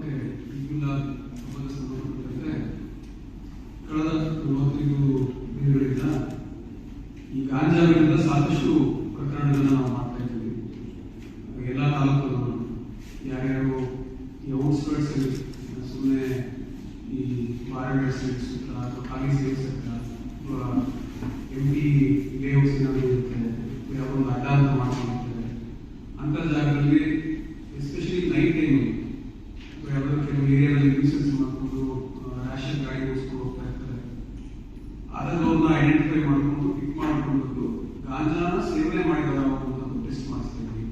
ಮತ್ತೆ ಹಬ್ಬದ ಸಂಬಂಧಪಟ್ಟಂತೆ ಕಳೆದ ನಲವತ್ತೈದು ದಿನಗಳಿಂದ ಈ ಗಾಂಜಾ ಸಾಕಷ್ಟು ಪ್ರಕರಣಗಳನ್ನ ನಾವು ಮಾಡ್ತಾ ಇದ್ದೀವಿ. ಎಲ್ಲ ತಾಲೂಕುಗಳು, ಯಾರ್ಯಾರು ಈ ಔಟ್ಸ್ಕರ್ಟ್ಸ್ ಸುಮ್ಮನೆ ಈ ಮಾರಾಟ ಸೈಡ್ ಅಥವಾ ಖಾಲಿ ಸೈಡ್ ಸುತ್ತ ಅಥವಾ ಎಂ ಲೇಔಟ್ಸ್ ಏನಾದರೂ ಇರುತ್ತೆ ಒಂದು ಅಡ್ಡ ಅಂತ ಮಾಡ್ಕೊಂಡಿರ್ತಾರೆ. ಅಂಥ ಜಾಗದಲ್ಲಿ ಎಸ್ಪೆಷಲಿ ನೈಟ್ ಟೈಮಲ್ಲಿ ಯಾವ್ದಾದ್ರು ಕೆಲವು ಏರಿಯಾದಲ್ಲಿ ನ್ಯೂಸೆನ್ಸ್ ಮಾಡಿಕೊಂಡು ರ್ಯಾಷನ್ ಗಾಡಿ ಓಡಿಸ್ಕೊಂಡು ಹೋಗ್ತಾ ಇರ್ತಾರೆ ಅದನ್ನವ್ರನ್ನ ಐಡೆಂಟಿಫೈ ಮಾಡಿಕೊಂಡು ಪಿಕ್ ಮಾಡಿಕೊಂಡು ಗಾಂಜಾನ ಸೇವನೆ ಮಾಡಿದಾರ ಅನ್ನೋದನ್ನು ಟೆಸ್ಟ್ ಮಾಡಿಸ್ತಾ ಇದ್ವಿ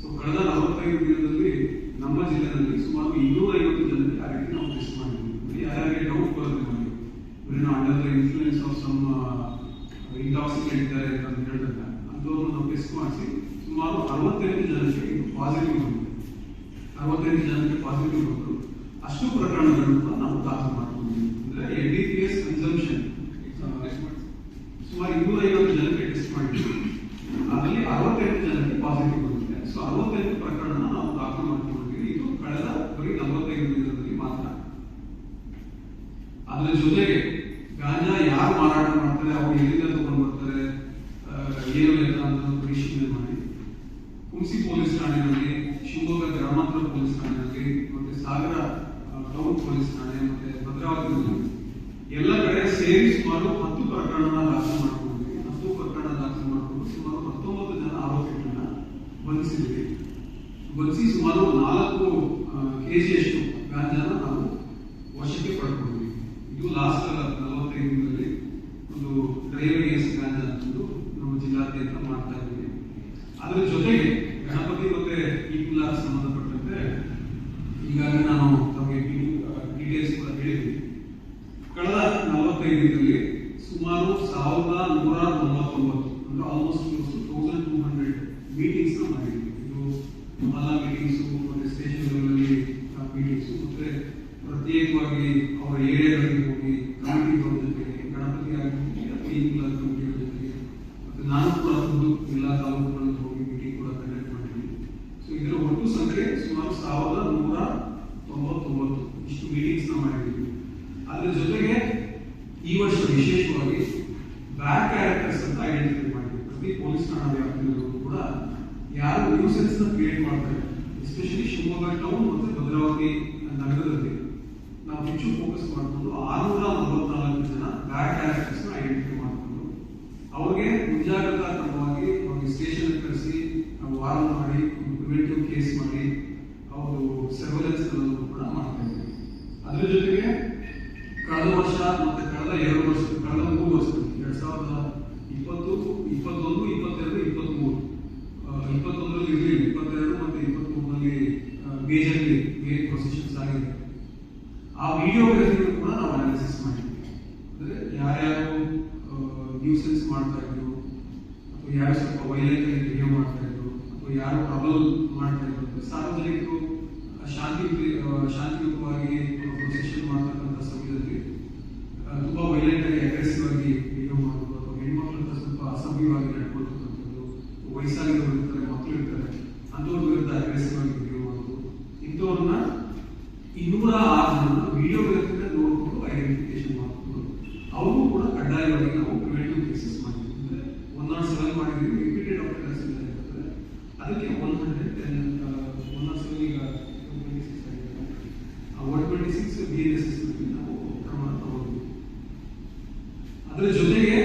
ಸೊ ಕಳೆದ ನಲವತ್ತೈದು ದಿನದಲ್ಲಿ ನಮ್ಮ ಜಿಲ್ಲೆಯಲ್ಲಿ ಸುಮಾರು ಇನ್ನೂರ ಐವತ್ತು ಜನರಿಗೆ ಆ ರೀತಿ ನಾವು ಟೆಸ್ಟ್ ಮಾಡಿದ್ವಿ ಯಾರ್ಯಾರಿಗೆ ಡೌಟ್ ಬರುತ್ತೆ ನಮಗೆ ಇವರೇನು under influence of some intoxicate ಇದ್ದಾರೆ ಅಂತ ಹೇಳಿದಾಗ ಅಂಥವ್ರನ್ನ ನಾವು ಟೆಸ್ಟ್ ಮಾಡಿಸಿ ಸುಮಾರು ಅರವತ್ತೈದು ಜನಕ್ಕೆ ಇದು ಪಾಸಿಟಿವ್ ಬಂದಿದೆ ಅರವತ್ತೈದು ಜನಕ್ಕೆ ಪಾಸಿಟಿವ್ ಬಂತು. ಅಷ್ಟು ಪ್ರಕರಣಗಳನ್ನು ಕೂಡ ನಾವು ದಾಖಲು ಮಾಡ್ಕೊಂಡಿದ್ದೀವಿ ಅಂದರೆ N D P S consumption ಸುಮಾರು ಇನ್ನೂರ ಐವತ್ತು ಜನಕ್ಕೆ ಟೆಸ್ಟ್ ಮಾಡಿದ್ದೀವಿ ಅದರಲ್ಲಿ ಅರವತ್ತೆಂಟು ಜನಕ್ಕೆ ಪಾಸಿಟಿವ್ ಬಂದಿದೆ. ಸೊ ಅರವತ್ತೈದು ಪ್ರಕರಣ ನಾವು ದಾಖಲು ಮಾಡ್ಕೊಂಡಿದ್ದೀವಿ ಇದು ಕಳೆದ ಬರೀ ನಲವತ್ತೈದು ದಿನದಲ್ಲಿ ಮಾತ್ರ. ಅದರ ಜೊತೆಗೆ ಗಾಂಜಾ ಯಾರು ಮಾರಾಟ ಮಾಡ್ತಾರೆ ಅವ್ರು ಎಲ್ಲಿಂದ ತಗೊಂಡು ಬರ್ತಾರೆ ಆ, ಏನು ಲೆಕ್ಕ ಅಂತ ಪರಿಶೀಲನೆ ಮಾಡಿ ಕುಂಸಿ ಪೊಲೀಸ್ ಠಾಣೆಯಲ್ಲಿ, ಶಿವಮೊಗ್ಗ ಗ್ರಾಮಾಂತರ ಪೊಲೀಸ್ ಠಾಣೆಯಲ್ಲಿ, ಮತ್ತೆ ಸಾಗರ ಟೌನ್ ಪೊಲೀಸ್ ಠಾಣೆ, ಮತ್ತೆ ಭದ್ರಾವತಿ ಎಲ್ಲ ಕಡೆ ಸೇರಿ ಸುಮಾರು ಹತ್ತು ಪ್ರಕರಣ ದಾಖಲು ಮಾಡ್ಕೊಂಡಿದ್ವಿ ಹತ್ತು ಪ್ರಕರಣ ದಾಖಲು ಮಾಡಿಕೊಂಡು ಸುಮಾರು ಹತ್ತೊಂಬತ್ತು ಜನ ಆರೋಪಿಗಳನ್ನ ಬಂಧಿಸಿದ್ವಿ ಬಂಧಿಸಿ ಸುಮಾರು ನಾಲ್ಕು ಕೆಜಿಯಷ್ಟು ಗಾಂಜಾನ ನಾವು ವಶಕ್ಕೆ ಪಡ್ಕೊಂಡಿದ್ವಿ ಇದು ಲಾಸ್ಟ್ ನಲವತ್ತೈದು ದಿನದಲ್ಲಿ ಒಂದು ಡ್ರೈವರ್ ಎಸ್ ಗಾಂಜಾ ಅಂತಂದು ನಮ್ಮ ಜಿಲ್ಲಾದ್ಯಂತ ಮಾಡ್ತಾ ಇದ್ದೀವಿ ಅದರ ಜೊತೆಗೆ ಗಣಪತಿ ಮತ್ತೆ ಈ ಕುಲಾರ ಸಂಬಂಧಪಟ್ಟಂತೆ ಈಗಾಗಲೇ ನಾನು ತಮಗೆ ಡೀಟೇಲ್ಸ್ ಕೂಡ ಹೇಳಿದ್ವಿ ಕಳೆದ ನಲವತ್ತೈದು ದಿನದಲ್ಲಿ ಸುಮಾರು ಸಾವಿರದ ನೂರ ತೊಂಬತ್ತೊಂಬತ್ತು, ಅಂದ್ರೆ almost thousand two hundred meetings ಮಾಡಿದ್ವಿ. ಇದು ಮಹಲಾ ಮೀಟಿಂಗ್ಸ್ ಮತ್ತೆ ಸ್ಟೇಷನ್ ಮೀಟಿಂಗ್ಸ್ ಮತ್ತೆ ಪ್ರತ್ಯೇಕವಾಗಿ ಅವರ ಏರಿಯಾಗಳಿಗೆ ಹೋಗಿ ಕಮಿಟಿಗಳ ಜೊತೆಗೆ, ಗಣಪತಿ ಆಗಿರ್ಬೋದು ಈ ಕಮಿಟಿಗಳ ಜೊತೆಗೆ, ಮತ್ತೆ ನಾನು ಕೂಡ ಒಂದು ಎಲ್ಲ ತಾಲೂಕುಗಳಲ್ಲಿ ಹೋಗಿ ಮೀಟಿಂಗ್ ಕೂಡ ಕಂಡಕ್ಟ್ ಮಾಡಿದ್ವಿ. ಸೊ ಇದರ ಒಟ್ಟು ಸಂಖ್ಯೆ ಸುಮಾರು ಸಾವಿರದ ನೂರ ತೊಂಬತ್ತೊಂಬತ್ತು. ಇಷ್ಟು ಮೀಟಿಂಗ್ಸ್ನ ಮಾಡಿದ್ವಿ. ಅದರ ಜೊತೆಗೆ ಈ ವರ್ಷ ವಿಶೇಷವಾಗಿ ಬ್ಯಾಡ್ ಕ್ಯಾರೆಕ್ಟರ್ಸ್ ಅಂತ ಐಡೆಂಟಿಫೈ ಮಾಡಿದ್ವಿ ಪ್ರತಿ ಪೊಲೀಸ್ ಠಾಣಾ ವ್ಯಾಪ್ತಿಯಲ್ಲೂ ಕೂಡ ಯಾರು ನ್ಯೂಸೆನ್ಸ್ನ ಕ್ರಿಯೇಟ್ ಮಾಡ್ತಾರೆ ಎಸ್ಪೆಷಲಿ ಶಿವಮೊಗ್ಗ ಟೌನ್ ಮತ್ತು ಭದ್ರಾವತಿ ನಗರದಲ್ಲಿ. ನಾವು ಹೆಚ್ಚು ಫೋಕಸ್ ಮಾಡಿಕೊಂಡು ಆರುನೂರ ನಲವತ್ನಾಲ್ಕು ಜನ ಬ್ಯಾಡ್ ಕ್ಯಾರೆಕ್ಟರ್ಸ್ನ ಐಡೆಂಟಿಫೈ ಮಾಡಿಕೊಂಡು ಅವ್ರಿಗೆ ಮುಂಜಾಗ್ರತಾ ಕ್ರಮವಾಗಿ ಅವ್ರಿಗೆ ಸ್ಟೇಷನ್ ಕರೆಸಿ, ನಾವು ವಾರ ಮಾಡಿ ಪ್ರಿವೆಂಟಿವ್ ಕೇಸ್ ಮಾಡಿ, ಅವರು ಸರ್ವೆಲೆನ್ಸ್ ಕೂಡ ಮಾಡ್ತಾ ಇದ್ದೀವಿ ಅದರ ಜೊತೆಗೆ ವರ್ಷ ಮತ್ತೆ ಕಳೆದ ಎರಡು ವರ್ಷ, ಕಳೆದ ಮೂರು ವರ್ಷ, ಎರಡ್ ಸಾವಿರದ ಇಪ್ಪತ್ತು, ಇಪ್ಪತ್ತೊಂದು, ಇಪ್ಪತ್ತೆರಡು, ಇಪ್ಪತ್ಮೂರು. ಇಪ್ಪತ್ತೊಂದರಲ್ಲಿ ಇರಲಿಲ್ಲ ಇಪ್ಪತ್ತೆರಡು ಮತ್ತೆ ಇಪ್ಪತ್ಮೂರರಲ್ಲಿ ಮೇಜರ್ಲಿ ಮೇನ್ ಪ್ರೊಸೆಷನ್ಸ್ ಆಗಿದೆ ಆ ವಿಡಿಯೋ ಕೂಡ ನಾವು ಅನಾಲಿಸಿಸ್ ಮಾಡಿದ್ವಿ. ಅಂದ್ರೆ ಯಾರ್ಯಾರು ನ್ಯೂಸೆನ್ಸ್ ಮಾಡ್ತಾ ಇದ್ರು, ಅಥವಾ ಯಾರು ಸ್ವಲ್ಪ ವೈಲೆಂಟ್ ಬಿಹೇವ್ ಮಾಡ್ತಾ ಇದ್ರು, ಅಥವಾ ಯಾರು ಟ್ರಬಲ್ ಮಾಡ್ತಾ ಇದ್ರು ಸಾರ್ವಜನಿಕರು ಶಾಂತಿ ಶಾಂತಿಯುತವಾಗಿ ಪ್ರೊಸೆಷನ್ ಮಾಡ್ತಕ್ಕಂಥ ಆಗಿ ಅಗ್ರೆಸಿವ್ ಬಿಹೇವ್ ಮಾಡೋದು ಅಥವಾ ಹೆಣ್ಮಕ್ಳ ಸ್ವಲ್ಪ ಅಸಭ್ಯವಾಗಿ ನಡ್ಕೊಳ್ತಕ್ಕಂಥದ್ದು ವಯಸ್ಸಾಗಿರೋರು ಇರ್ತಾರೆ ಮಕ್ಕಳು ಇರ್ತಾರೆ, ಅಂಥವ್ರ ವಿರುದ್ಧ ಅಗ್ರೆಸಿವ್ ಆಗಿ ವಿಡಿಯೋ ಮಾಡೋದು ಇಂಥವ್ರನ್ನ ಇನ್ನೂರ ಆರು ಜನ ವಿಡಿಯೋ ನೋಡಿಕೊಂಡು ಐಡೆಂಟಿಫಿಕೇಶನ್ ಮಾಡಿಕೊಂಡು ಅವರು ಕೂಡ ಕಡ್ಡಾಯವಾಗಿ ನಾವು ಪ್ರಿವೆಂಟಿವ್ ಕೇಸಸ್ ಮಾಡಿದ್ವಿ ಅಂದ್ರೆ ಒನ್ ನಾಟ್ ಸೆವೆನ್ ಮಾಡಿದ್ವಿ ರಿಪೀಟೆಡ್ ಆಫೆನ್ಸಸ್ ಇರ್ತದೆ ಅದಕ್ಕೆ one hundred ten one not seven ಈಗ ಟ್ವೆಂಟಿ ಸಿಕ್ಸ್ ಆಗಿದೆ one twenty six B S S ನಾವು ಕ್ರಮ ತಗೊಂಡ್ವಿ ಅದರ ಜೊತೆಗೆ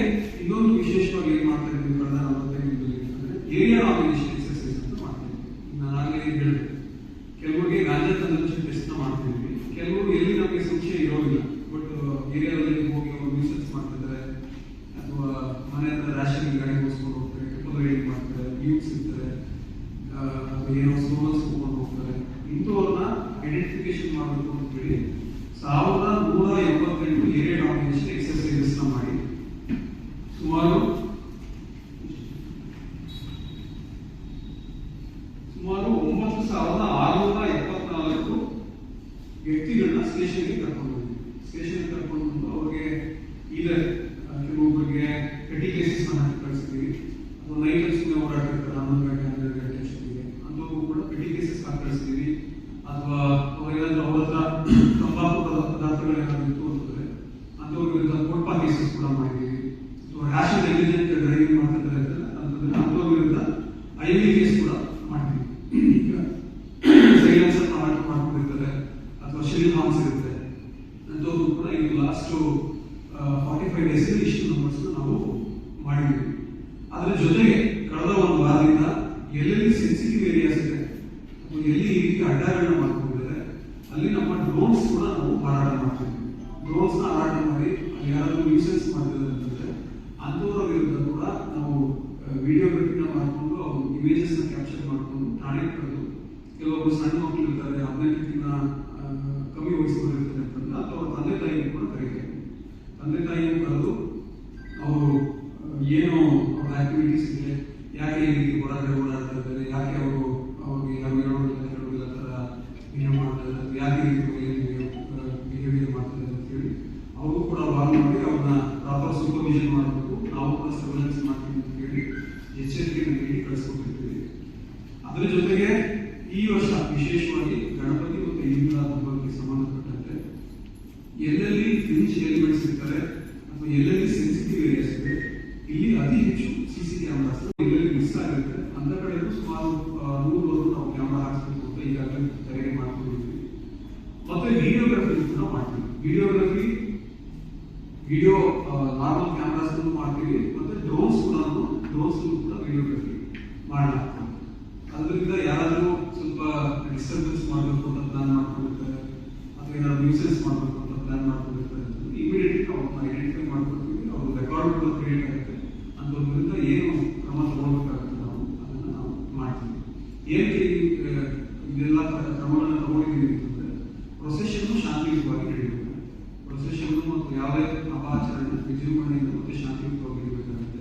ಇನ್ನೊಂದು ವಿಶೇಷವಾಗಿ ಏನು ಮಾಡ್ತಾ ಇದ್ದೀವಿ ಕಳೆದ ನಲವತ್ತೈದು ದಿನದಲ್ಲಿ ಅಂದ್ರೆ ಏರಿಯಾ ನಾಮಿನೇಷನ್ ಎಕ್ಸರ್ಸೈಸ್ ಅಂತ ಮಾಡ್ತೀವಿ ನಾನು ಆಗಲೇ ಹೇಳಿದೆ. ಕೆಲವರಿಗೆ ಗಾಂಜಾ ಕನ್ಸಂಪ್ಷನ್ ಟೆಸ್ಟ್ ಮಾಡ್ತಿದ್ವಿ. ಕೆಲವರು ಎಲ್ಲಿ ನಮಗೆ ಸಂಶಯ ಇರೋದಿಲ್ಲ. ಬಟ್ ಏರಿಯಾದಲ್ಲಿ ಹೋಗಿ ಅವರು ನ್ಯೂಸೆನ್ಸ್ ಮಾಡ್ತಿದ್ದಾರೆ. ಅಥವಾ ಮನೆ ಹತ್ರ ರ್ಯಾಷನ್ ಗಾಡಿ ಓಡಿಸ್ಕೊಂಡು ಹೋಗ್ತಾರೆ ಟ್ರಿಪಲ್ ರೈಡಿಂಗ್ ಮಾಡ್ತಾರೆ ನ್ಯೂಸ್ ಇರ್ತಾರೆ ಏನೋ ಸ್ಲೋನ್ಸ್ ಹೋಗ್ಕೊಂಡು ಹೋಗ್ತಾರೆ. ಇಂಥವ್ರನ್ನ ಐಡೆಂಟಿಫಿಕೇಶನ್ ಮಾಡಬೇಕು ಅಂತ ಹೇಳಿ ಸಾವಿರದ ನೂರ ಎಂಬತ್ತೆಂಟು ಏರಿಯಾ ಡಾಮಿನೇಷನ್ ಎಕ್ಸರ್ಸೈಸಸ್ ಮಾಡಿ ಕಳಿಸ್ತೀವಿ. ಅಥವಾ ಏನಾದರೂ ಅವ್ರ ಹತ್ರ ತಂಬಾಕು ಪದ- ಪದಾರ್ಥಗಳು ಏನಾದ್ರು ಇತ್ತು ಅಂತಂದ್ರೆ ಅಂಥವ್ರ ವಿರುದ್ಧ ಕೋರ್ಟ್ ಕೇಸಸ್ ಕೂಡ ಮಾಡಿದ್ದೀವಿ. ರ್ಯಾಶ್ ನೆಗ್ಲಿಜೆಂಟ್ ಡ್ರೈವಿಂಗ್ ಮಾಡ್ತಿದ್ದಾರೆ ಅಂತಂದ್ರೆ ಅಂತವ್ರ ವಿರುದ್ಧ ಐ ಕೇಸ್ ಕೂಡ ಮಾಡಿದ್ದೀವಿ. ಈಗ ಸೈಲೆನ್ಸರ್ ಮಾರಾಟ ಮಾಡ್ಕೊಂಡಿರ್ತಾರೆ. ಅಥವಾ ಶಿಲ್ ಹಾರ್ಮ್ಸ್ ಇರುತ್ತೆ. ಅಂಥವ್ರು ಕೂಡ ಈಗ ಲಾಸ್ಟ್ ಫಾರ್ಟಿ ಫೈವ್ ಡೇಸ್ ಇಷ್ಟು ನಂಬರ್ಸ್ ನಾವು ಮಾಡಿದ್ದೀವಿ. ಅದರ ಜೊತೆಗೆ ಕಳೆದ ಒಂದು ವಾರದಿಂದ ಎಲ್ಲೆಲ್ಲಿ ಸೆನ್ಸಿಟಿವ್ ಏರಿಯಾಸ್ ಇದೆ ಎಲ್ಲಿ ಈ ರೀತಿ ಮಾಡ್ಕೊಂಡಿದ್ದಾರೆ ಅಲ್ಲಿ ನಮ್ಮ ಡ್ರೋನ್ಸ್ ಕೂಡ ನಾವು ಮಾರಾಟ ಮಾಡ್ತೀವಿ. ಡ್ರೋನ್ಸ್ ಹಾರಾಟ ಮಾಡಿ ಅಲ್ಲಿ ಯಾರಾದರೂ ನ್ಯೂಸೆನ್ಸ್ ಮಾಡ್ತಿದ್ದಾರೆ ಅಂತಂದ್ರೆ ಅಂಥವರ ವಿರುದ್ಧ ಕೂಡ ನಾವು ವಿಡಿಯೋಗ್ರಫಿನ ಮಾಡಿಕೊಂಡು ಅವರು ಇಮೇಜಸ್ನ ಕ್ಯಾಪ್ಚರ್ ಮಾಡಿಕೊಂಡು ಠಾಣೆ ಕರೆದು ಕೆಲವೊಬ್ಬರು ಸಣ್ಣ ಮಕ್ಕಳು ಇರ್ತಾರೆ ಹದಿನೆಂಟಕ್ಕಿಂತ ಕಮ್ಮಿ ವಯಸ್ಸಿನವರು ಇರ್ತಾರೆ ಅಂತಂದ್ರೆ ಅಥವಾ ತಂದೆ ತಾಯಿಯನ್ನು ಕೂಡ ಕರೀತಾರೆ. ತಂದೆ ತಾಯಿಯನ್ನು ಕರೆದು ಅವರು ಏನು ಅವ್ರ ಆಕ್ಟಿವಿಟೀಸ್ ಇದೆ ಯಾಕೆ ಈ ರೀತಿ ಹೊರಗಡೆ ಓಡಾಡ್ತಾ ಇದ್ದಾರೆ ಯಾಕೆ ಅವರು ಅವ್ರಿಗೆ ಯಾರು ಹೇಳೋದಿಲ್ಲ ಕೇಳೋದಿಲ್ಲ ತರ ಬಿಹೇವ್ ಮಾಡ್ತಾ ಇದ್ದಾರೆ ಯಾಕೆ ಈ ರೀತಿ ಬಿಹೇವಿಯರ್ ಮಾಡ್ತಾ ಇದ್ದಾರೆ ಅಂತ ಹೇಳಿ ಅವರು ಕೂಡ ವಾರ್ನ್ ಮಾಡಿ ಅವ್ರನ್ನ ಪ್ರಾಪರ್ ಸೂಪರ್ವಿಷನ್ ಮಾಡಬೇಕು ನಾವು ಕೂಡ ಸರ್ವೆಲೆನ್ಸ್ ಮಾಡ್ತೀವಿ ಅಂತ ಹೇಳಿ ಎಚ್ಚರಿಕೆಯನ್ನು ನೀಡಿ ಕಳಿಸ್ಕೊಟ್ಟಿರ್ತೀವಿ ಅದರ ಜೊತೆಗೆ ಈ ವರ್ಷ ವಿಶೇಷವಾಗಿ ಗಣಪತಿ ಮತ್ತು ಈದ್ ಹಬ್ಬಕ್ಕೆ ಸಂಬಂಧಪಟ್ಟಂತೆ ಎಲ್ಲೆಲ್ಲಿ ಫ್ರಿಂಜ್ ಎಲಿಮೆಂಟ್ಸ್ ಇರ್ತಾರೆ ಅಥವಾ ಎಲ್ಲೆಲ್ಲಿ ಸೆನ್ಸಿಟಿವ್ ಏರಿಯಾಸ್ ಇದೆ, ಇಲ್ಲಿ ಅತಿ ಹೆಚ್ಚು ಸಿ ಸಿ ಕ್ಯಾಮರಾಸ್ ಎಲ್ಲೆಲ್ಲಿ ಮಿಸ್ ಆಗಿರುತ್ತೆ ಅಂತ ಕಡೆಗೂ ಸುಮಾರು ನೂರು ನೂರವರೆಗೂ ನಾವು ಕ್ಯಾಮರಾ ಹಾಕಿಸ್ಬೇಕು ಅಂತ ಈಗಾಗಲೇ ತಯಾರಿ ಮಾಡ್ಕೊಂಡಿದ್ವಿ. ಮತ್ತೆ ವಿಡಿಯೋಗ್ರಫಿ ಕೂಡ ಮಾಡ್ತೀವಿ. ವಿಡಿಯೋಗ್ರಫಿ ವಿಡಿಯೋ ನಾರ್ಮಲ್ ಕ್ಯಾಮ್ರಾಸ್ ಮಾಡ್ತೀವಿ. ಮತ್ತೆ ಡ್ರೋನ್ಸ್ ಕೂಡ ಡ್ರೋನ್ಸ್ ಕೂಡ ವಿಡಿಯೋಗ್ರಫಿ ಮಾಡಲಾಗ್ತದೆ ಅದರಿಂದ ಯಾರಾದರೂ ಸ್ವಲ್ಪ ಡಿಸ್ಟರ್ಬೆನ್ಸ್ ಮಾಡಬೇಕು ಅಂತ ಪ್ಲಾನ್ ಮಾಡ್ಕೊಂಡಿರ್ತಾರೆ ಅಥವಾ ಏನಾದ್ರು ನ್ಯೂಸೆನ್ಸ್ ಮಾಡಬೇಕು ಅಂತ ಪ್ಲಾನ್ ಮಾಡ್ಕೊಂಡಿರ್ತಾರೆ ಇಮಿಡಿಯೇಟ್ ಅವ್ರನ್ನ ಐಡೆಂಟಿಫೈ ಮಾಡ್ಕೊಳ್ತೀವಿ ಅವ್ರ ರೆಕಾರ್ಡ್ ಕೂಡ ಕ್ರಿಯೇಟ್ ಆಗುತ್ತೆ ಅಂಥವ್ರ ವಿರುದ್ಧ ಏನು ಕ್ರಮ ತಗೊಳ್ಬೇಕಾಗುತ್ತೆ ನಾವು ಅದನ್ನ ನಾವು ಮಾಡ್ತೀವಿ ಏನಕ್ಕೆ ಈ, ಆ, ಇದೆಲ್ಲ ಕ್ರ- ಕ್ರಮಗಳನ್ನ ತಗೊಂಡಿದ್ದೀವಿ ಅಂತಂದ್ರೆ ಪ್ರೊಸೆಷನ್ ಶಾಂತಿಯುತವಾಗಿ ನಡೆಯಬೇಕು ಪ್ರೊಸೆಷನ್ ಮತ್ತು ಯಾವುದೇ ಅಪಾಚರಣೆ ವಿಜೃಂಭಣೆಯಿಂದ ಮತ್ತೆ ಶಾಂತಿಯುತವಾಗಿ ಇರಬೇಕಾಗುತ್ತೆ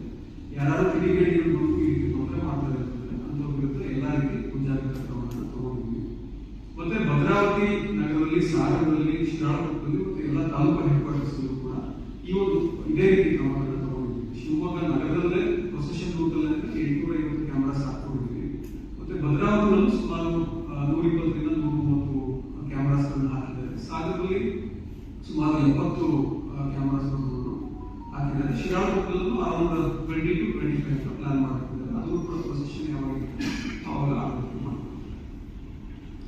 ಯಾರು ಕಿಡಿಗೇಡಿಗಳು ಬಂದು ಈ ರೀತಿ ತೊಂದರೆ ಮಾಡ್ತಾರೆ ಅಂತಂದ್ರೆ ಅಂಥವ್ರ ವಿರುದ್ಧ ಎಲ್ಲ ರೀತಿ ಮುಂಜಾಗ್ರತಾ ಕ್ರಮಗಳನ್ನು ತಗೊಂಡಿದ್ದೀವಿ. ಮತ್ತೆ ಭದ್ರಾವತಿ ನಗರದಲ್ಲಿ, ಸಾಗರದಲ್ಲಿ, ಶಿರಾಳಕೊಪ್ಪದಲ್ಲಿ ಮತ್ತೆ ಎಲ್ಲ ತಾಲೂಕು ಹೆಡ್ ಕ್ವಾರ್ಟರ್ಸ್ ಕೂಡ ಈ ಒಂದು ಇದೇ ರೀತಿ ಕ್ರಮಗಳನ್ನು ತಗೊಂಡಿದ್ವಿ ಶಿವಮೊಗ್ಗ ನಗರದಲ್ಲೇ ಪ್ರೊಸೆಷನ್ ರೂಟ್ ಅಲ್ಲಿ ಎಂಟುನೂರ ಐವತ್ತು ಕ್ಯಾಮ್ರಾಸ್ ಹಾಕೊಂಡಿದ್ವಿ ಮತ್ತೆ ಭದ್ರಾವತಿಯಲ್ಲೂ ಸುಮಾರು ನೂರ ಇಪ್ಪತ್ತರಿಂದ ನೂರ ಮೂವತ್ತು ಕ್ಯಾಮ್ರಾಸ್ಗಳನ್ನು ಹಾಕಿದ್ದಾರೆ ಸಾಗರದಲ್ಲಿ ಸುಮಾರು ಎಪ್ಪತ್ತು ಕ್ಯಾಮ್ರಾಸ್ಗಳನ್ನು ಹಾಕಿದ್ದಾರೆ ಆ ಒಂದು twenty two twenty five plan ಮಾಡಿದ್ದಾರೆ ಅದು ಕೂಡ ಪೊಸಿಷನ್ ಯಾವಾಗ ಅವಾಗ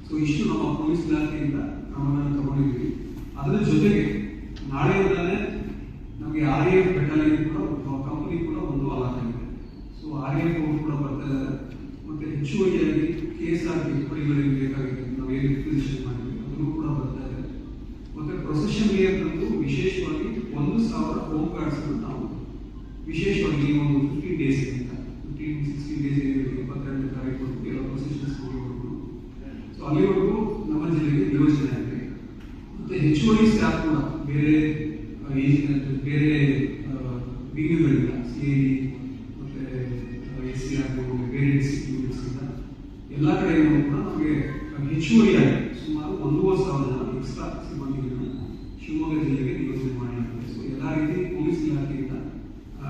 ಸೊ ಇಷ್ಟು ನಮ್ಮ ಪೊಲೀಸ್ ಇಲಾಖೆಯಿಂದ ಕ್ರಮಗಳನ್ನು ತಗೊಂಡಿದ್ದೀವಿ. ಅದರ ಜೊತೆಗೆ ನಾಳೆಯಿಂದಲೇ ನಮಗೆ ಆರ್ ಎಫ್ ಬೆಟಾಲಿಯನ್ ಕೂಡ ಕಂಪನಿ ಕೂಡ ಒಂದು ಆಗಿದೆ. ಸೊ ಆರ್ ಎಫ್ ಕೂಡ ಬರ್ತಾ ಇದ್ದಾರೆ. ಮತ್ತೆ ಹೆಚ್ಚುವರಿಯಾಗಿ ಕೆ ಎಸ್ ಆರ್ ಬೇಕಾಗಿದೆ ನಾವು ಏನು ರಿಕ್ವಿಸಿಷನ್ ಮಾಡಿದ್ವಿ, ಅದನ್ನು ಕೂಡ ಬರ್ತಾ ಇದೆ ಮತ್ತೆ ಪ್ರೊಸೆಷನ್ಗೆ ಅಂತಂದು ವಿಶೇಷವಾಗಿ ಒಂದು ಸಾವಿರ ಹೋಮ್ ಕಾರ್ಡ್ಸ್ ನಾವು ವಿಶೇಷವಾಗಿ ಒಂದು ಫಿಫ್ಟೀನ್ ಡೇಸ್ ಅಂತ ಫಿಫ್ಟೀನ್ ಸಿಕ್ಸ್ಟೀನ್ ಡೇಸ್ ಇಪ್ಪತ್ತೆರಡು ತಾರೀಕು ಕೆಲವು ಪ್ರೊಸೆಷನ್ಸ್ ಮುಗಿವರೆಗೂ ಸೊ ಅಲ್ಲಿವರೆಗೂ ನಮ್ಮ ಜಿಲ್ಲೆಗೆ ಯೋಜನೆ ಆಗಿದೆ. ಮತ್ತೆ ಹೆಚ್ಚುವರಿ ಸ್ಟಾಫ್ ಕೂಡ ಬೇರೆ ಬೇರೆ ವಿಂಗ್ಗಳಿಂದ ಸಿ ಐ ಮತ್ತು ಎಸ್ ಸಿ ಆಗಿರ್ಬೋದು ಬೇರೆ ಡಿಸ್ಟ್ರಿಕ್ಟ್ ಇಂದ ಎಲ್ಲ ಕಡೆಯಿಂದ ಕೂಡ ನಮಗೆ ಹೆಚ್ಚುವರಿಯಾಗಿ ಸುಮಾರು ಒಂದೂವರೆ ಸಾವಿರ ಜನ ಎಕ್ಸ್ಟ್ರಾ ಸಿಬ್ಬಂದಿಗಳನ್ನ ಶಿವಮೊಗ್ಗ ಜಿಲ್ಲೆಗೆ ನಿಯೋಜನೆ ಮಾಡಿದ್ದಾರೆ ಸೊ ಎಲ್ಲ ರೀತಿ ಪೊಲೀಸ್ ಇಲಾಖೆಯಿಂದ ಆ,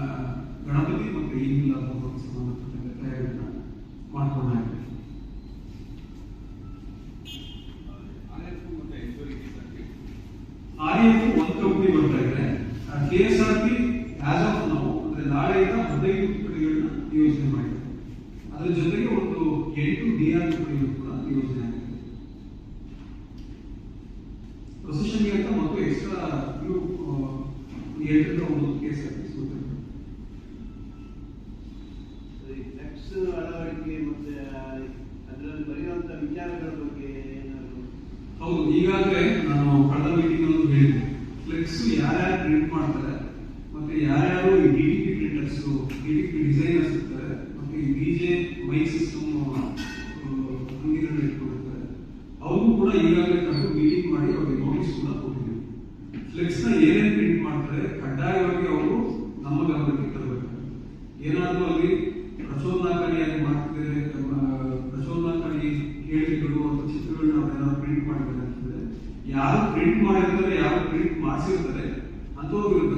ಗಣಪತಿ ಮತ್ತು ಈ ಹಬ್ಬಕ್ಕೆ ಸಂಬಂಧಪಟ್ಟಂತೆ ತಯಾರಿಯನ್ನು ಮಾಡ್ಕೊಂಡಾಗಿದೆ ಆರ್ಎಫ್ ಒಂದು ಕಂಪನಿ ಬರ್ತಾ ಇದೆ K S R P as of ನಾವು ಅಂದ್ರೆ ನಾಳೆಯಿಂದ ಹದಿನೈದು ತುಕಡಿಗಳನ್ನ ನಿಯೋಜನೆ ಮಾಡಿದೆ ಅದರ ಜೊತೆಗೆ ಒಂದು ಎಂಟು ಡಿ ಆರ್ ತುಕಡಿಗಳು ಕೂಡ ನಿಯೋಜನೆ ಆಗಿದೆ ಪ್ರೊಸೆಷನ್ಗೆ ಅಂತ ಮತ್ತು ಎಕ್ಸ್ಟ್ರಾ ಇವು ಎಂಟರಿಂದ ಒಂದು K S R P flex ಅಳವಡಿಕೆ ಮತ್ತೆ ಅದರಲ್ಲಿ ಬರೆಯುವಂತ ವಿಚಾರಗಳ ಬಗ್ಗೆ ಏನಾದ್ರು ಹೌದು ಈಗಾಗಲೇ ನಾನು ಕಳೆದ ಮೀಟಿಂಗ್ ಹೇಳಿದ್ದೆ. ಫ್ಲೆಕ್ಸ್ ಯಾರ್ಯಾರು ಪ್ರಿಂಟ್ ಮಾಡ್ತಾರೆ, ಮತ್ತೆ ಯಾರ್ಯಾರು D T P printers D T P designers ಇರ್ತಾರೆ, ಮತ್ತೆ ಡಿ ಜೆ ಮೈಕ್ ಸಿಸ್ಟಮ್ ಅಂಗಡಿಗಳನ್ನ ಇಟ್ಕೊಂಡಿರ್ತಾರೆ. ಅವರು ಕೂಡ ಈಗಾಗಲೇ ಕರೆದು ಮೀಟಿಂಗ್ ಮಾಡಿ ಅವ್ರಿಗೆ ನೋಟಿಸ್ ಕೂಡ ಕೊಟ್ಟಿದ್ದೀವಿ ಫ್ಲೆಕ್ಸ್ನ ಏನೇನು ಪ್ರಿಂಟ್ ಮಾಡ್ತಾರೆ, ಕಡ್ಡಾಯವಾಗಿ ಅವರು ನಮ್ಮ ಗಮನಕ್ಕೆ ತರಬೇಕು. ಏನಾದರೂ ಅಲ್ಲಿ ಪ್ರಚೋದನಾಕಾರಿಯಾಗಿ ಮಾಡ್ತಿದ್ದಾರೆ ಯಾರು ಪ್ರಿಂಟ್ ಮಾಡಿರ್ತಾರೆ, ಯಾರು ಪ್ರಿಂಟ್ ಮಾಡಿಸಿರ್ತಾರೆ ಅಂತವರು ಹೇಳಿ.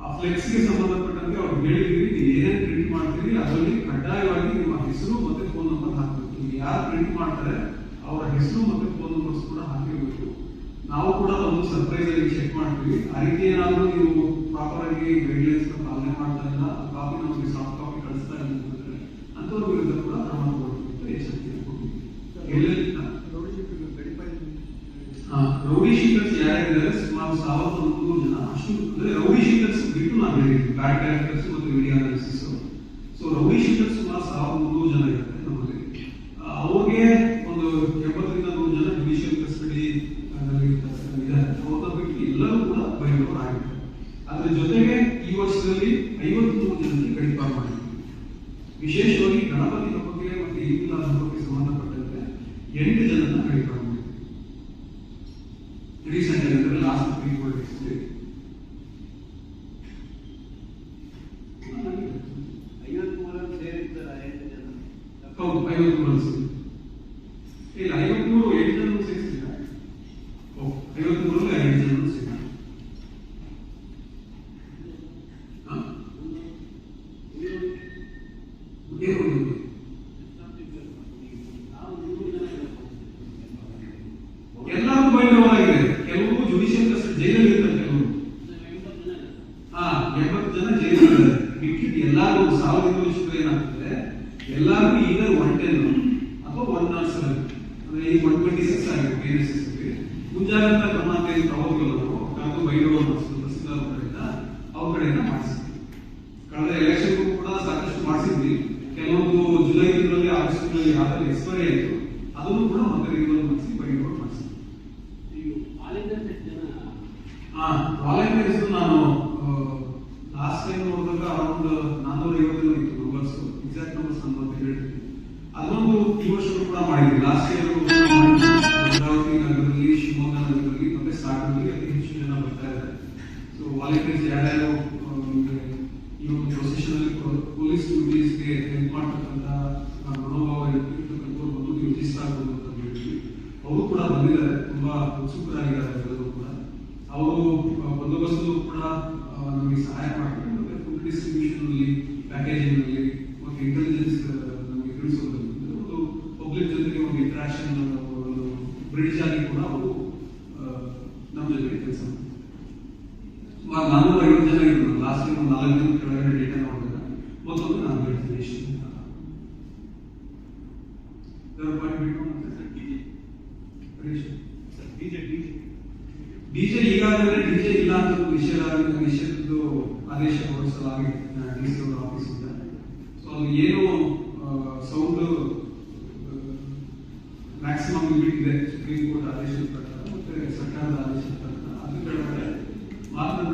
ಆ ಫ್ಲೆಕ್ಸ್ಗೆ ಸಂಬಂಧಪಟ್ಟಂತೆ ಅವ್ರು ಹೇಳಿದ್ರಿ, ನೀವು ಏನೇನು ಪ್ರಿಂಟ್ ಮಾಡ್ತೀರಿ, ಅದರಲ್ಲಿ ಕಡ್ಡಾಯವಾಗಿ ನಿಮ್ಮ ಹೆಸರು ಮತ್ತೆ ಫೋನ್ ನಂಬರ್ ಹಾಕಬೇಕು. ಯಾರು ಪ್ರಿಂಟ್ ಮಾಡ್ತಾರೆ, ಅವರ ಹೆಸರು ಮತ್ತೆ ಫೋನ್ ನಂಬರ್ಸ್ ಕೂಡ ಹಾಕಿರ್ಬೇಕು. ನಾವು ಕೂಡ ಒಂದು ಸರ್ಪ್ರೈಸ್ ಆಗಿ ಚೆಕ್ ಮಾಡ್ತೀವಿ. ಆ ರೀತಿ ಏನಾದರೂ ನೀವು ಪ್ರಾಪರ್ ಆಗಿ ಗೈಡ್ಲೈನ್ಸ್ ಪಾಲನೆ ಮಾಡ್ತಾ ಇಲ್ಲ ಕಾಪಿ ನಮಗೆ ಸಾಫ್ಟ್ ಕಾಪಿ ಕಳಿಸ್ತಾ ಇಲ್ಲ ಅಂತಂದ್ರೆ ಅಂಥವ್ರ ವಿರುದ್ಧ ಕೂಡ ಕ್ರಮ ತಗೊಳ್ತೀವಿ ಅಂತ ಎಚ್ಚರಿಕೆ ಕೊಡ್ತೀವಿ ಎಲ್ಲೆಲ್ಲಿ ಆ, ರೌಡಿ ಶೀಟರ್ಸ್ ಯಾರ್ಯಾರಿದ್ದಾರೆ ಸುಮಾರು ಸಾವಿರದ ಮುನ್ನೂರು ಜನ ಅಷ್ಟು ಅಂದ್ರೆ ರೌಡಿ ಶೀಟರ್ಸ್ ಬಿಟ್ಟು ನಾನು ಹೇಳಿದ್ವಿ ಬ್ಯಾಡ್ ಕ್ಯಾರೆಕ್ಟರ್ಸ್ ಮತ್ತು video analysis so rowdy sheeters ಸುಮಾರು ಸಾವಿರದ ಮುನ್ನೂರು ಜನ ಇರುತ್ತೆ ನಮ್ಮಲ್ಲಿ ಅವ್ರಿಗೆ ಒಂದು ಎಂಬತ್ತರಿಂದ ನೂರು ಜನ ಜುಡಿಷಿಯಲ್ ಕಸ್ಟಡಿ ಇದ್ದಾರೆ ಅವ್ರನ್ನ ಬಿಟ್ಟು ಎಲ್ಲರೂ ಕೂಡ ಬೈದವರು ಆಗಿದ್ದಾರೆ ಅದರ ಜೊತೆಗೆ ಈ ವರ್ಷದಲ್ಲಿ ಐವತ್ಮೂರು ಜನಕ್ಕೆ ಗಡಿಪಾರು ಮಾಡಿದ್ದೀವಿ ವಿಶೇಷವಾಗಿ ಗಣಪತಿ ಹಬ್ಬಕ್ಕೆ ಮತ್ತು ಹಬ್ಬಕ್ಕೆ ಸಂಬಂಧಪಟ್ಟಂತೆ ಎಂಟು ಜನನ ಗಡಿಪಾರು ಮಾಡಿದ್ವಿ ರೀಸೆಂಟ್ ಅಂದ್ರೆ ಲಾಸ್ಟ್ ತ್ರೀ ಫೋರ್ ಡೇಸ್ ಐವತ್ಮೂರನ್ನು ಸೇರಿರ್ತಾರ ಎಂಟು ಜನ ಹೌದು ಐವತ್ತು ವರ್ಷ ಇಲ್ಲ ಐವತ್ಮೂರು ಎಂಟು ಜನ ಸೇರಿಸಿಲ್ಲ ಓ ಐವತ್ಮೂರಲ್ಲಿ ಐದು ಜನ ಸೇರಿ ಹಾ? ಏನು ಒಂದು? ಎಲ್ಲರೂ ಬೈದವರಾಗಿದೆ ಕೆಲವರು ಜುಡಿಷಿಯಲ್ ಕಸ್ಟಡಿ ಜೈಲಲ್ಲಿ ಇರ್ತಾರೆ ಕೆಲವರು ಹಾ ಎಂಬತ್ತು ಜನ ಜೈಲಿದ್ದಾರೆ ಮಿಕ್ಕಿದ್ದು ಎಲ್ಲಾರು ಸಾವಿರದ ವರ್ಷಗಳು ಏನಾಗ್ತದೆ ಎಲ್ಲಾರು ಈಗ ಒನ್ ಟೆನ್ ಅಥವಾ ಒನ್ ನಾಟ್ ಸೆವೆನ್ ಅಂದ್ರೆ ಈಗ ಒನ್ ಟ್ವೆಂಟಿ ಸಿಕ್ಸ್ ಆಗಿದೆ ಪಿ ಎಸ್ ಎಸ್ ಮುಂಜಾಗ್ರತಾ ಕ್ರಮ ಅಂತ ಏನು ನಾವು ತಹಸೀಲ್ದಾರ್ ಕಡೆಯಿಂದ ಅವ್ರ ಕಡೆಯಿಂದ ಮಾಡಿಸಿದ್ವಿ. ಕಳೆದ ಎಲೆಕ್ಷನ್ ಕೂಡ ಸಾಕಷ್ಟು ಮಾಡಿಸಿದ್ವಿ. ಕೆಲವೊಂದು ಜುಲೈ ತಿಂಗಳಲ್ಲಿ ಆಗಸ್ಟ್ ತಿಂಗಳಲ್ಲಿ ಯಾವ್ದಾದ್ರು ಎಕ್ಸ್ಪೈರಿ ಆಯಿತು. ಅದನ್ನು ಕೂಡ ರಿನ್ಯೂವಲ್ ಮಾಡಿಸಿ ಬೈದವರು ಮಾಡಿಸಿದ್ವಿ. ಹಾ ವಾಲಂಟಿಯರ್ಸ್ ನಾನು ಲಾಸ್ಟ್ ಟೈಮ್ ನೋಡಿದಾಗ ಅರೌಂಡ್ ನಾನ್ನೂರ ಐವತ್ತು ಇತ್ತು ನಂಬರ್ಸ್ ಎಕ್ಸಾಕ್ಟ್ ನಂಬರ್ಸ್ ನಾನು ಹೇಳಿ ಹೇಳ್ತೀನಿ. ಅದೊಂದು ಈ ವರ್ಷ ಕೂಡ ಮಾಡಿದ್ವಿ. ಲಾಸ್ಟ್ ಇಯರ್ ಉತ್ಸುಕರಾಗಿದ್ದಾರೆ ಕೂಡ ಅವರು ಬಂದೋಬಸ್ತು ಕೂಡ ನಮಗೆ ಸಹಾಯ ಮತ್ತೆ ಫುಡ್ ಡಿಸ್ಟ್ರಿಬ್ಯೂಷನ್ ಪ್ಯಾಕೇಜಿಂಗ್ ಅಲ್ಲಿ ಮತ್ತೆ ಇಂಟೆಲಿಜೆನ್ಸ್ ನಮಗೆ ತಿಳಿಸೋದ್ರಲ್ಲಿ ಅಂದ್ರೆ ಒಂದು ಪಬ್ಲಿಕ್ ಜೊತೆಗೆ ಒಂದು ಇಂಟ್ರಾಕ್ಷನ್ ಒಂದು ಬ್ರಿಡ್ಜ್ ಆಗಿ ಕೂಡ ಅವರು ಆ, ನಮ್ಮ ಜೊತೆಗೆ ಕೆಲಸ ಮಾಡ್ತಾರೆ ಸುಮಾರು ನಾನ್ನೂರ ಐವತ್ತು ಜನ ಇದ್ರು ಲಾಸ್ಟ್ ಟೈಮ್ ಒಂದು ನಾಲ್ಕು ದಿನ ಕೆಳಗಡೆ ಡೇಟಾ ನೋಡಿದಾಗ ಮತ್ತೊಂದು ನಾನು ಹೇಳ್ತೀನಿ ಎಷ್ಟು ಅಂತ. ಇದರ point ಬಿಟ್ಟು ಮತ್ತೆ ಹರೀಶ್. ಡಿಜೆ ಈಗಾಗಲೇ ಡಿಜೆ ಇಲ್ಲ ಅಂತ ನಿಷೇಧ ನಿಷೇಧದ್ದು ಆದೇಶ ಹೊರಡಿಸಲಾಗಿದೆ. ಡಿ ಸಿ ಅವರ ಆಫೀಸಿಂದ. ಸೊ ಅದು ಏನು ಸೌಂಡ್ ಮ್ಯಾಕ್ಸಿಮಮ್ ಲಿಮಿಟ್ ಇದೆ. ಸುಪ್ರೀಂ ಕೋರ್ಟ್ ಆದೇಶದ ಪ್ರಕಾರ ಮತ್ತೆ ಸರ್ಕಾರದ ಆದೇಶದ ಪ್ರಕಾರ. ಅದು ಕೆಳಗಡೆ ಮಾತ್ರ